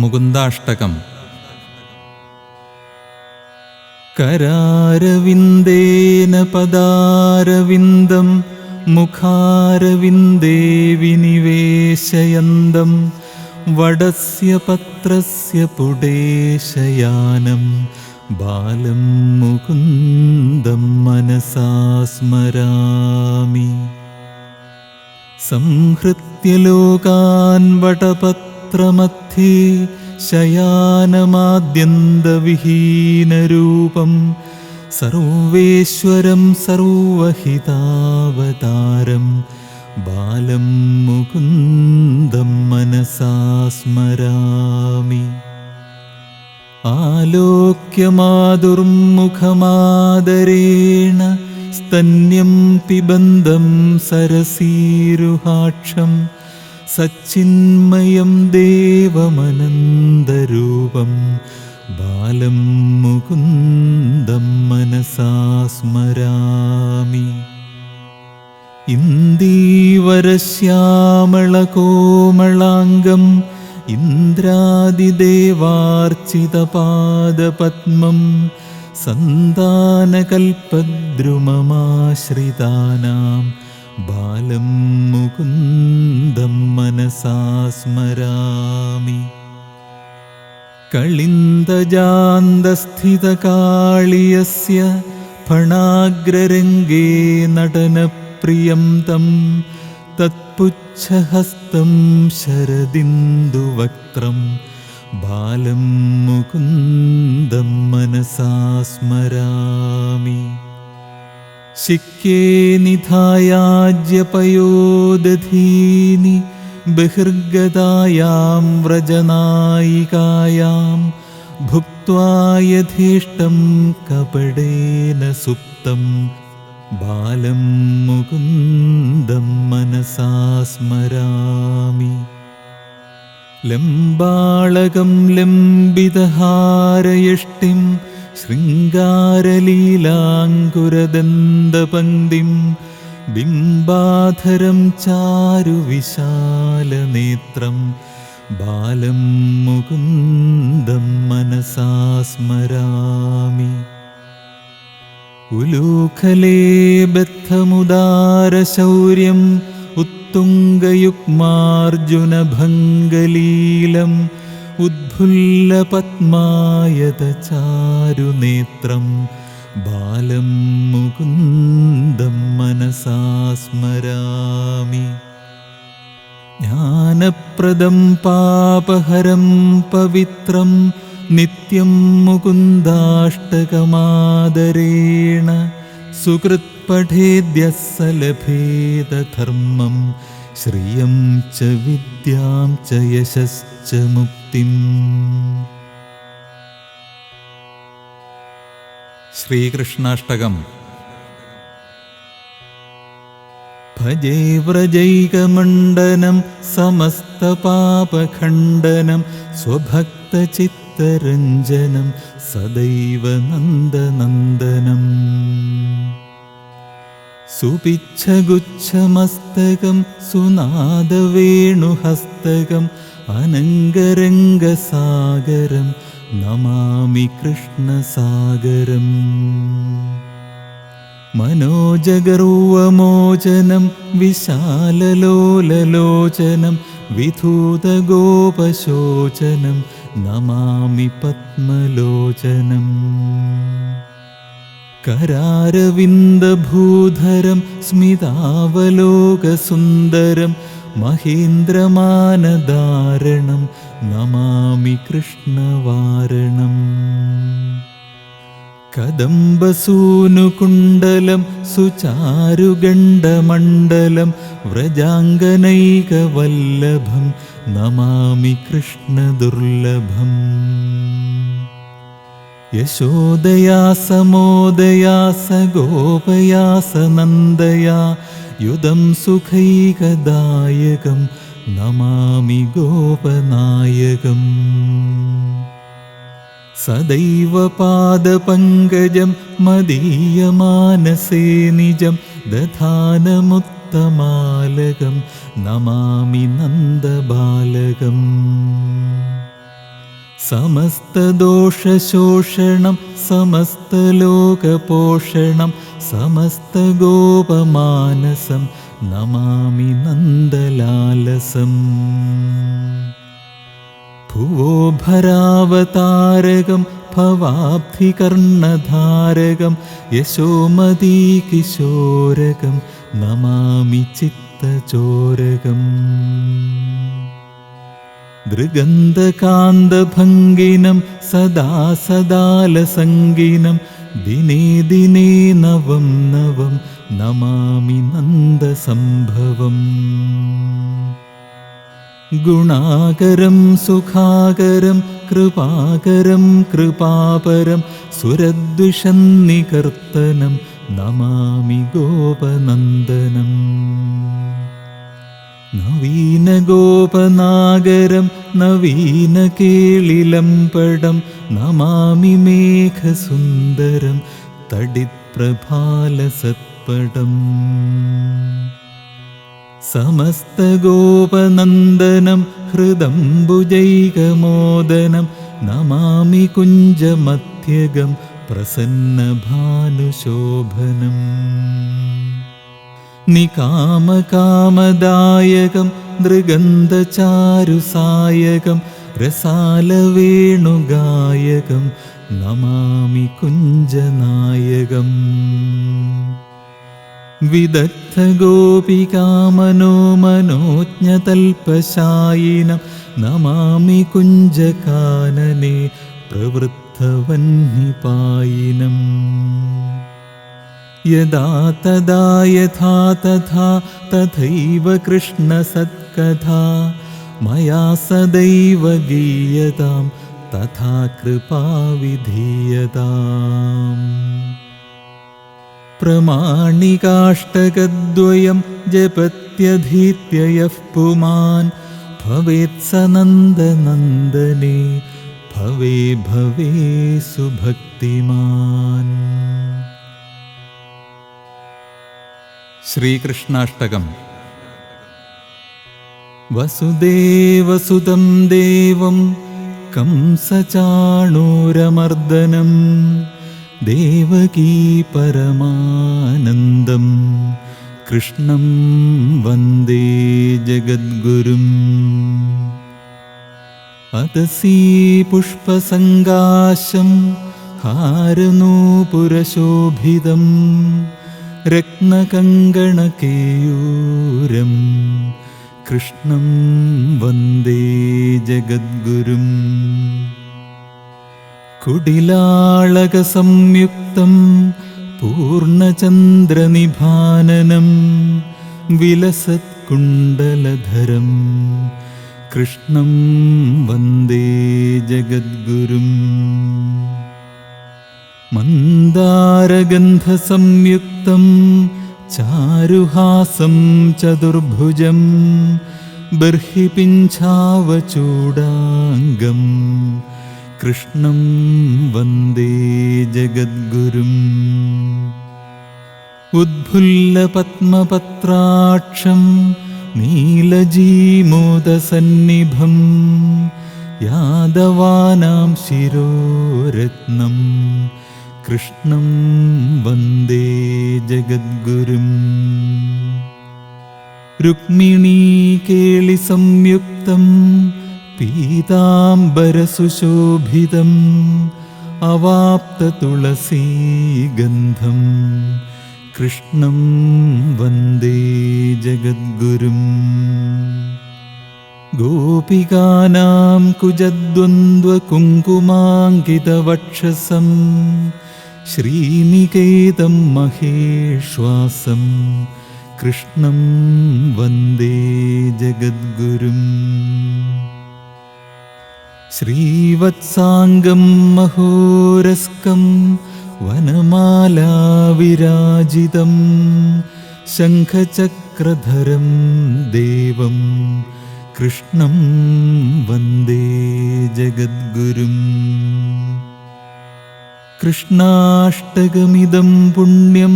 മുകുന്ദാഷ്ടകം. കരാരവിന്ദേന പദാരവിന്ദം മുഖാരവിന്ദേ വിനിവേശയന്തം വടസ്യ പത്രസ്യ പുടേശയാനം ബാലം മുകുന്ദം മനസാസ്മരാമി. സംഹൃത്യലോകാൻ സംഹൃത്യ വടപത്രമധ്യേ ശയാനമാദ്യന്തവിഹീനരൂപം സർവേശ്വരം സർവഹിതാവതാരം ബാലം മുകുന്ദം മനസാസ്മരാമി. ആലോക്യമാതുർമുഖമാദരേണ സ്തന്യം പിബന്ധം സരസീരുഹാക്ഷം सच्चिन्मयं देवमनन्दरूपं बालं मुकुन्दं मनसा स्मरामि इन्दीवरश्यामलकोमलाङ्गम् इन्द्रादिदेवार्चितपादपद्मं सन्तानकल्पद्रुममाश्रितानाम् ബാലം മുകുന്ദം മനസാസ്മരാമി കളിന്തജാന്തസ്ഥിതകാളിയസ്യ ഫണാഗ്രരംഗേ നടനപ്രിയം തം തത്പുച്ഛഹസ്തം ശരദിന്ദുവക്ത്രം. ബാലം മുകുന്ദം മനസാ शिक्ये निधायाज्यपयोदधीनि बहिर्गतायां व्रजनायिकायां भुक्त्वा यथेष्टं कपडेन सुप्तं बालं मुकुन्दं मनसा स्मरामि। लम्बाळकं लम्बिदहारयिष्टिं ശൃംഗാരലീലാങ്കുരദന്തപങ്ക്തിം ബിംബാധരം ചാരുവിശാലനേത്രം ബാലം മുകുന്ദം മനസാ സ്മരാമി ഉലൂഖലേ ബദ്ധമുദാരശൗര്യം उत्तुङ्गयुग्मार्जुनभङ्गलीलम् उद्भुल्लपद्मायतचारुनेत्रं बालं मुकुन्दं मनसा स्मरामि ज्ञानप्रदं पापहरं पवित्रं नित्यं मुकुन्दाष्टकमादरेण सुकृत्पठेद्यः स लभेदधर्मं श्रियं च विद्यां च यशश्च മുക്തിം ശ്രീകൃഷ്ണാഷ്ടകം. ഭജേ വ്രജൈകമണ്ഡനം സമസ്തപാപഖണ്ഡനം സ്വഭക്തചിത്തരഞ്ജനം സദൈവ നന്ദനന്ദനം. സുപിച്ഛഗുച്ഛമസ്തകം സുനാദവേണുഹസ്തകം अनङ्गरङ्गसागरं नमामि कृष्णसागरम् मनोजगर्वमोचनं विशाललोललोचनं विधूतगोपशोचनं नमामि पद्मलोचनम् करारविन्दभूधरं स्मितावलोकसुन्दरं മഹേന്ദ്രമാനധാരണം നമാമി കൃഷ്ണവാരണം. കദംബസൂനുകുണ്ടലം സുചാരുഗണ്ഡമണ്ഡലം വ്രജാംഗനൈകവല്ലഭം നമാമി കൃഷ്ണദുർലഭം. യശോദയാ സമോദയാ സഗോപയാ സനന്ദയാ युदं सुखैकदायकं नमामि गोपनायकम्। सदैव पादपङ्कजं मदीयमानसे निजं दधानमुत्तमालकं नमामि नन्दबालकम्। समस्तदोषशोषणं समस्तलोकपोषणं समस्तगोपमानसं नमामि नन्दलालसम् भुवो भरावतारकं भवाब्धिकर्णधारगं यशोमदीकिशोरगं नमामि चित्तचोरकम्। दृगन्धकान्दभङ्गिनं सदा सदालसङ्गिनं ദിനേ ദിനേ നവം നവം നമാമി നന്ദസംഭവം ഗുണാകരം സുഖാകരം കൃപാകരം കൃപാപരം സുരദ്വിഷന്നികർത്തനം നമാമി ഗോപനന്ദനം. നവീനഗോപനാഗരം നവീനകേളിലംപടം നമാമി മേഘസുന്ദരം തടിപ്രഭാലസത്പടം. സമസ്തഗോപനന്ദനം ഹൃദംബുജൈകമോദനം നമാമി കുഞ്ചമധ്യഗം പ്രസന്നഭാനുശോഭനം. നികാമകാമദായകം ദൃഗന്ധചാരുസായകം രസാലവേണുഗായകം നമാമി കുഞ്ചനായകം. വിദഗ്ധഗോപികാമനോ മനോജ്ഞതൽപശായിനം നമാമി കുഞ്ചകാനനെ പ്രവൃദ്ധവന്നിപായിനം. यदा तदा यथा तथा तथैव कृष्णसत्कथा मया सदैव गीयतां तथा कृपा विधीयताम्। प्रमाणिकाष्टकद्वयं जपत्यधीत्य यः पुमान् भवेत्स नन्दनन्दनी भवे भवे सुभक्तिमान्। श्रीकृष्णाष्टकम् वसुदेवसुतं देवं कंसचाणूरमर्दनं देवकी परमानन्दं कृष्णं वन्दे जगद्गुरुम् अत पुष्पसङ्गाशं हारनूपुरशोभितम् രത്നകങ്കണകേയൂരം കൃഷ്ണം വന്ദേ ജഗദ്ഗുരും. കുടിലാളകസംയുക്തം പൂർണചന്ദ്രനിഭാനനം വിലസത്കുണ്ടലധരം കൃഷ്ണം വന്ദേ ജഗദ്ഗുരും. मन्दारगन्धसंयुक्तं चारुहासं चतुर्भुजं बर्हिपिञ्छावचूडाङ्गम् कृष्णं वन्दे जगद्गुरुम्। उद्भुल्लपद्मपत्राक्षं नीलजीमोदसन्निभं यादवानां शिरोरत्नम् कृष्णं वन्दे जगद्गुरुम् रुक्मिणीकेलिसंयुक्तं पीताम्बरसुशोभितम् अवाप्ततुलसीगन्धम् कृष्णं वन्दे जगद्गुरुम् गोपिकानां कुजद्वन्द्वकुङ्कुमाङ्कितवक्षसम् श्रीनिकेतं महेश्वासं कृष्णं वन्दे जगद्गुरुम्। श्रीवत्साङ्गं महोरस्कं वनमालाविराजितं शङ्खचक्रधरं देवं कृष्णं वन्दे जगद्गुरुम्। കൃഷ്ണാഷ്ടകമിദം പുണ്യം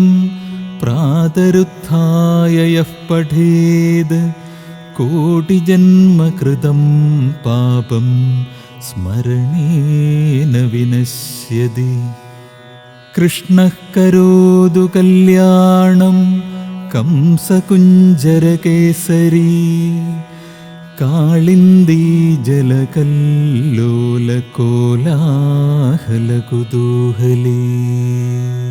പ്രാതരുത്ഥായ യഃ പഠേത് കോടിജന്മകൃതം പാപം സ്മരണേന വിനശ്യതി. കൃഷ്ണഃ കരോതു കല്യാണം കംസകുഞ്ചരകേസരി. കാളിന്ദീ ജലകല്ലോലകോലാഹലകുതൂഹലേ.